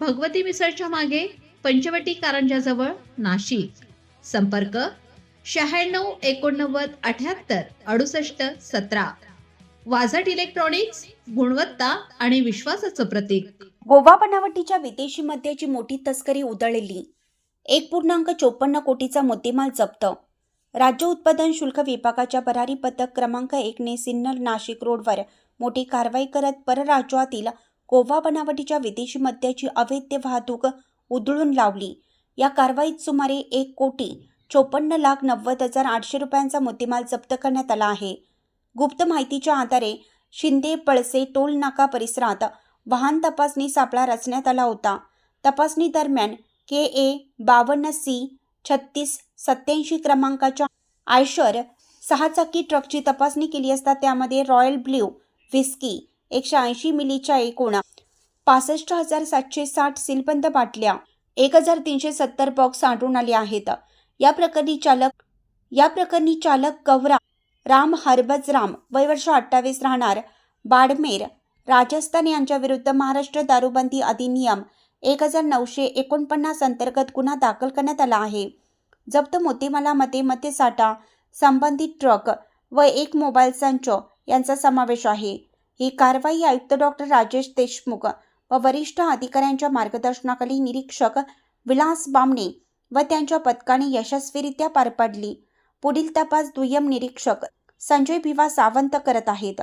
भगवती मिसळच्या मागे पंचवटी कारंजाजवळ नाशिक. संपर्क शहाण्णव एकोणनव्वद अठ्याहत्तर अडुसष्ट सतरा. वाझट इलेक्ट्रॉनिक्स गुणवत्ता आणि विश्वासाचं प्रतीक. गोवा बनावटीच्या विदेशी मद्याची मोठी तस्करी उधळली. एक पूर्णांक चोपन्न कोटीचा मुद्देमाल जप्त. राज्य उत्पादन शुल्क विभागाच्या भरारी पथक क्रमांक एकने सिन्नर नाशिक रोडवर मोठी कारवाई करत परराज्यातील गोवा बनावटीच्या विदेशी मद्याची अवैध वाहतूक उधळून लावली. या कारवाईत सुमारे एक कोटी चोपन्न लाख नव्वद हजार आठशे रुपयांचा मुद्देमाल जप्त करण्यात आला आहे. गुप्त माहितीच्या आधारे शिंदे पळसे टोल नाका परिसरात वाहन तपासणी सापळा रचण्यात आला होता. तपासणी दरम्यान के ए बावन्न सी छत्तीस सत्याऐंशी क्रमांकाच्या आयशर सहा चाकी ट्रकची तपासणी केली असता त्यामध्ये रॉयल ब्ल्यू व्हिस्की एकशे ऐंशी मिलीच्या एकूण पासष्ट हजार सातशे साठ सीलबंद बाटल्या. एक हजार तीनशे सत्तर बॉक्स आढळून आले आहेत. या प्रकरणी चालक या प्रकरणी चालक गौरा राम हरबज राम वय वर्ष अठ्ठावीस राहणार. बाडमेर राजस्थान यांच्या विरुद्ध महाराष्ट्र दारूबंदी अधिनियम एक हजार नऊशे एकोणपन्नास अंतर्गत गुन्हा दाखल करण्यात आला आहे. जप्त मोतीमालामध्ये साठा संबंधित ट्रक व एक मोबाईल संच यांचा समावेश आहे. ही कारवाई आयुक्त डॉक्टर राजेश देशमुख व वरिष्ठ अधिकाऱ्यांच्या मार्गदर्शनाखाली निरीक्षक विलास बामणे व त्यांच्या पथकाने यशस्वीरित्या पार पाडली. पुढील तपास दुय्यम निरीक्षक संजय भिवा सावंत करत आहेत.